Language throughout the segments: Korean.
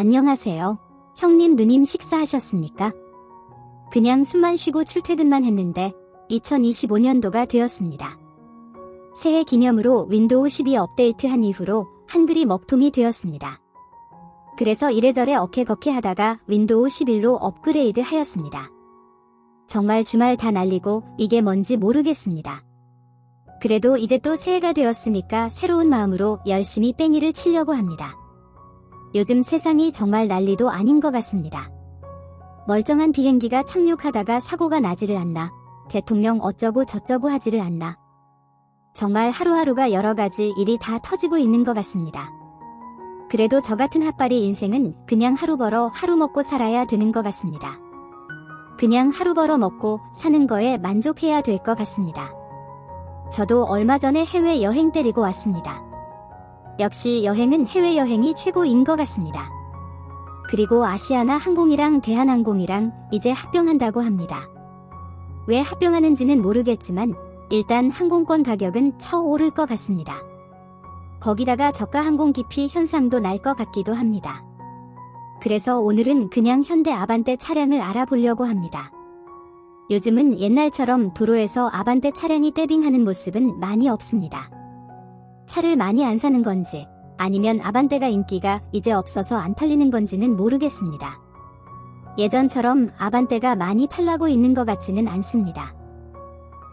안녕하세요. 형님 누님 식사하셨습니까? 그냥 숨만 쉬고 출퇴근만 했는데 2025년도가 되었습니다. 새해 기념으로 윈도우 12 업데이트한 이후로 한글이 먹통이 되었습니다. 그래서 이래저래 어케거케 하다가 윈도우 11로 업그레이드 하였습니다. 정말 주말 다 날리고 이게 뭔지 모르겠습니다. 그래도 이제 또 새해가 되었으니까 새로운 마음으로 열심히 뺑이를 치려고 합니다. 요즘 세상이 정말 난리도 아닌 것 같습니다. 멀쩡한 비행기가 착륙하다가 사고가 나지를 않나, 대통령 어쩌고 저쩌고 하지를 않나. 정말 하루하루가 여러 가지 일이 다 터지고 있는 것 같습니다. 그래도 저 같은 핫바리 인생은 그냥 하루 벌어 하루 먹고 살아야 되는 것 같습니다. 그냥 하루 벌어 먹고 사는 거에 만족해야 될 것 같습니다. 저도 얼마 전에 해외 여행 때리고 왔습니다. 역시 여행은 해외여행이 최고인 것 같습니다. 그리고 아시아나 항공이랑 대한항공이랑 이제 합병한다고 합니다. 왜 합병하는지는 모르겠지만 일단 항공권 가격은 쳐오를 것 같습니다. 거기다가 저가 항공 기피 현상도 날 것 같기도 합니다. 그래서 오늘은 그냥 현대 아반떼 차량을 알아보려고 합니다. 요즘은 옛날처럼 도로에서 아반떼 차량이 떼빙하는 모습은 많이 없습니다. 차를 많이 안 사는 건지 아니면 아반떼가 인기가 이제 없어서 안 팔리는 건지는 모르겠습니다. 예전처럼 아반떼가 많이 팔라고 있는 것 같지는 않습니다.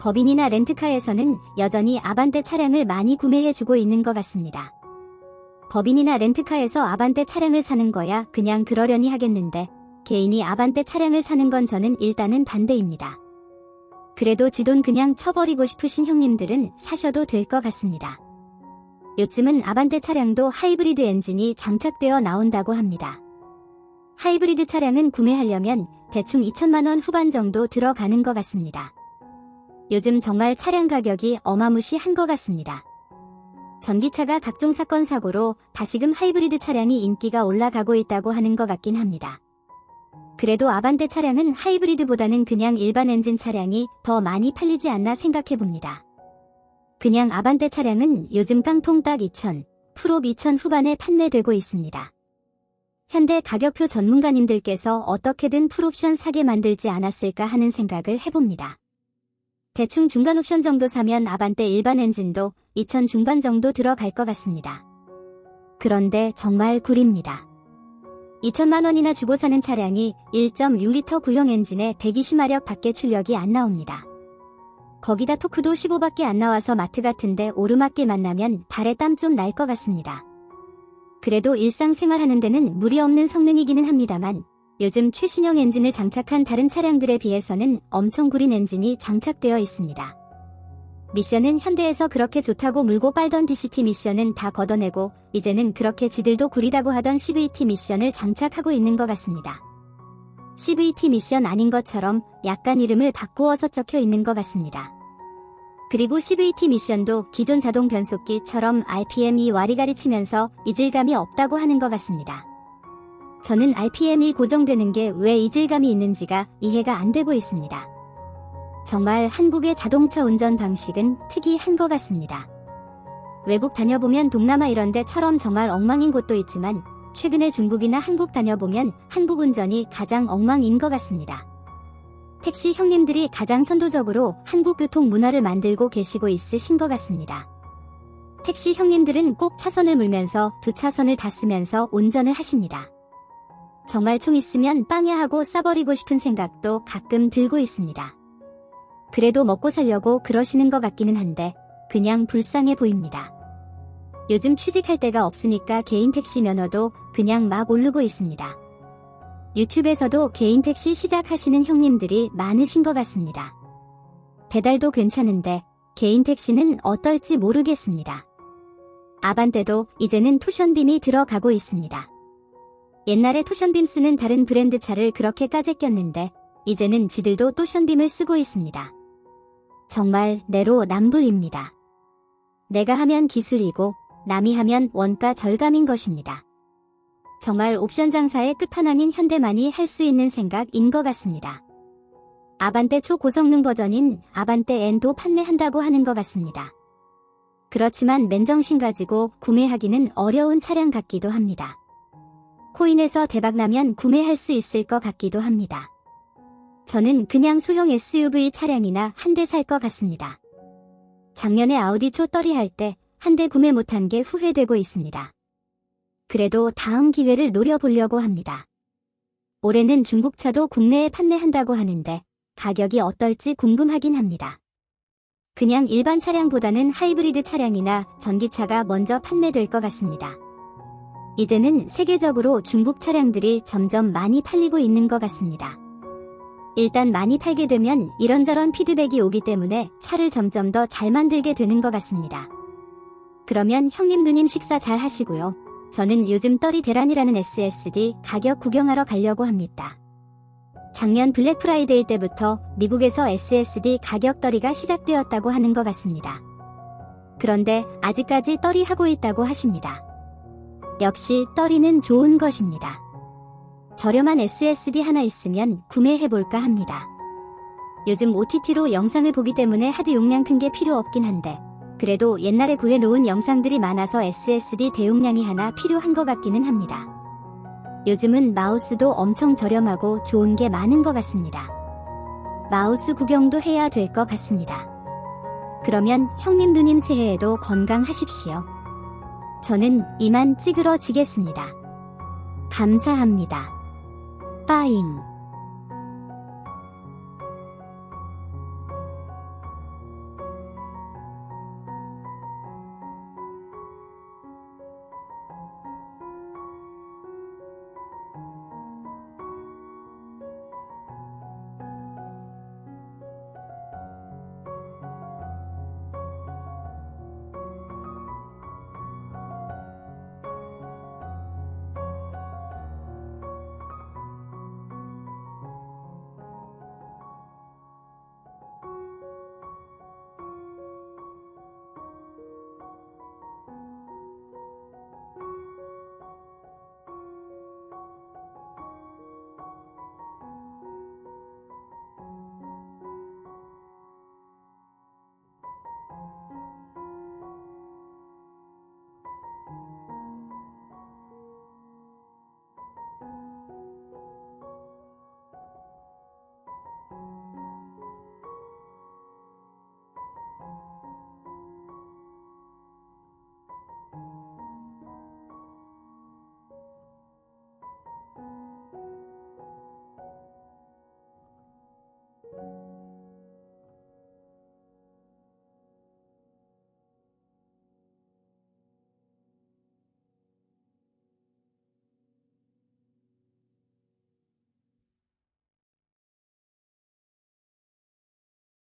법인이나 렌트카에서는 여전히 아반떼 차량을 많이 구매해주고 있는 것 같습니다. 법인이나 렌트카에서 아반떼 차량을 사는 거야 그냥 그러려니 하겠는데 개인이 아반떼 차량을 사는 건 저는 일단은 반대입니다. 그래도 지돈 그냥 쳐버리고 싶으신 형님들은 사셔도 될 것 같습니다. 요즘은 아반떼 차량도 하이브리드 엔진이 장착되어 나온다고 합니다. 하이브리드 차량은 구매하려면 대충 2천만원 후반 정도 들어가는 것 같습니다. 요즘 정말 차량 가격이 어마무시한 것 같습니다. 전기차가 각종 사건 사고로 다시금 하이브리드 차량이 인기가 올라가고 있다고 하는 것 같긴 합니다. 그래도 아반떼 차량은 하이브리드보다는 그냥 일반 엔진 차량이 더 많이 팔리지 않나 생각해 봅니다. 그냥 아반떼 차량은 요즘 깡통 딱 2천, 프롭 2천 후반에 판매되고 있습니다. 현대 가격표 전문가님들께서 어떻게든 풀옵션 사게 만들지 않았을까 하는 생각을 해봅니다. 대충 중간 옵션 정도 사면 아반떼 일반 엔진도 2천 중반 정도 들어갈 것 같습니다. 그런데 정말 구립니다. 2천만 원이나 주고 사는 차량이 1.6리터 구형 엔진에 120마력 밖에 출력이 안 나옵니다. 거기다 토크도 15밖에 안 나와서 마트 같은데 오르막길 만나면 발에 땀 좀 날 것 같습니다. 그래도 일상생활 하는 데는 무리 없는 성능이기는 합니다만 요즘 최신형 엔진을 장착한 다른 차량들에 비해서는 엄청 구린 엔진이 장착되어 있습니다. 미션은 현대에서 그렇게 좋다고 물고 빨던 DCT 미션은 다 걷어내고 이제는 그렇게 지들도 구리다고 하던 CVT 미션을 장착하고 있는 것 같습니다. CVT 미션 아닌 것처럼 약간 이름을 바꾸어서 적혀 있는 것 같습니다. 그리고 CVT 미션도 기존 자동 변속기처럼 RPM이 와리가리 치면서 이질감이 없다고 하는 것 같습니다. 저는 RPM이 고정되는 게 왜 이질감이 있는지가 이해가 안 되고 있습니다. 정말 한국의 자동차 운전 방식은 특이한 것 같습니다. 외국 다녀보면 동남아 이런 데처럼 정말 엉망인 곳도 있지만 최근에 중국이나 한국 다녀보면 한국 운전이 가장 엉망인 것 같습니다. 택시 형님들이 가장 선도적으로 한국 교통 문화를 만들고 계시고 있으신 것 같습니다. 택시 형님들은 꼭 차선을 물면서 두 차선을 다 쓰면서 운전을 하십니다. 정말 총 있으면 빵야 하고 싸버리고 싶은 생각도 가끔 들고 있습니다. 그래도 먹고 살려고 그러시는 것 같기는 한데 그냥 불쌍해 보입니다. 요즘 취직할 데가 없으니까 개인 택시 면허도 그냥 막 오르고 있습니다. 유튜브에서도 개인 택시 시작하시는 형님들이 많으신 것 같습니다. 배달도 괜찮은데 개인 택시는 어떨지 모르겠습니다. 아반떼도 이제는 투션빔이 들어가고 있습니다. 옛날에 투션빔 쓰는 다른 브랜드 차를 그렇게 까제꼈는데 이제는 지들도 또션빔을 쓰고 있습니다. 정말 내로 남불입니다. 내가 하면 기술이고 남이 하면 원가 절감인 것입니다. 정말 옵션 장사의 끝판왕인 현대만이 할 수 있는 생각인 것 같습니다. 아반떼 초고성능 버전인 아반떼 N도 판매한다고 하는 것 같습니다. 그렇지만 맨정신 가지고 구매하기는 어려운 차량 같기도 합니다. 코인에서 대박나면 구매할 수 있을 것 같기도 합니다. 저는 그냥 소형 SUV 차량이나 한 대 살 것 같습니다. 작년에 아우디 초 떨이 할 때 한 대 구매 못한 게 후회되고 있습니다. 그래도 다음 기회를 노려보려고 합니다. 올해는 중국차도 국내에 판매한다고 하는데 가격이 어떨지 궁금하긴 합니다. 그냥 일반 차량보다는 하이브리드 차량이나 전기차가 먼저 판매될 것 같습니다. 이제는 세계적으로 중국 차량들이 점점 많이 팔리고 있는 것 같습니다. 일단 많이 팔게 되면 이런저런 피드백이 오기 때문에 차를 점점 더 잘 만들게 되는 것 같습니다. 그러면 형님 누님 식사 잘 하시고요. 저는 요즘 떨이 대란이라는 SSD 가격 구경하러 가려고 합니다. 작년 블랙 프라이데이 때부터 미국에서 SSD 가격 떨이가 시작되었다고 하는 것 같습니다. 그런데 아직까지 떨이 하고 있다고 하십니다. 역시 떨이는 좋은 것입니다. 저렴한 SSD 하나 있으면 구매해볼까 합니다. 요즘 OTT로 영상을 보기 때문에 하드 용량 큰 게 필요 없긴 한데 그래도 옛날에 구해놓은 영상들이 많아서 SSD 대용량이 하나 필요한 것 같기는 합니다. 요즘은 마우스도 엄청 저렴하고 좋은 게 많은 것 같습니다. 마우스 구경도 해야 될 것 같습니다. 그러면 형님 누님 새해에도 건강하십시오. 저는 이만 찌그러지겠습니다. 감사합니다. 빠잉.